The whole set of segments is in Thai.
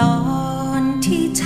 ตอนที่เธ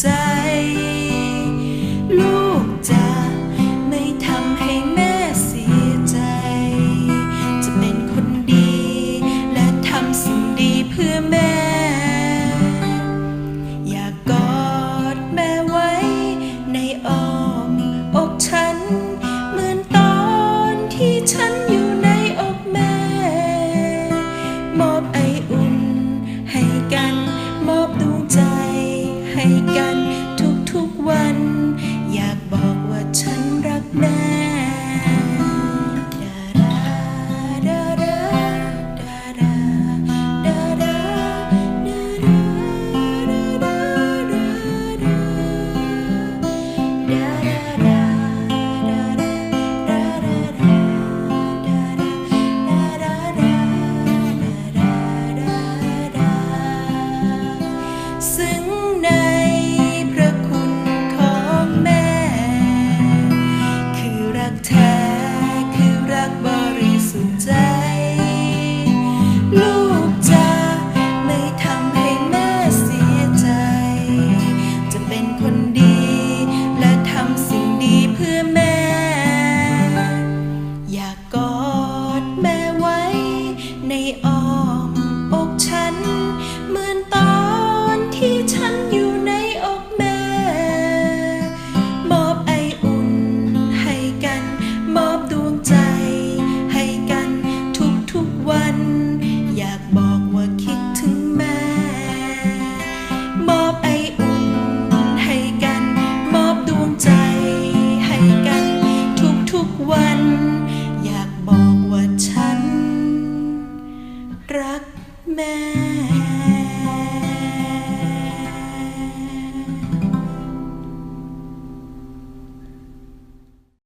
ใจ ลูกจะไม่ทำให้แม่เสียใจ จะเป็นคนดี และทำสิ่งดีเพื่อแม่ อยากกอดแม่ไว้ในอ้อมอกเธอ ให้กันทุกๆวัน อยากบอกว่าฉันรักนะดา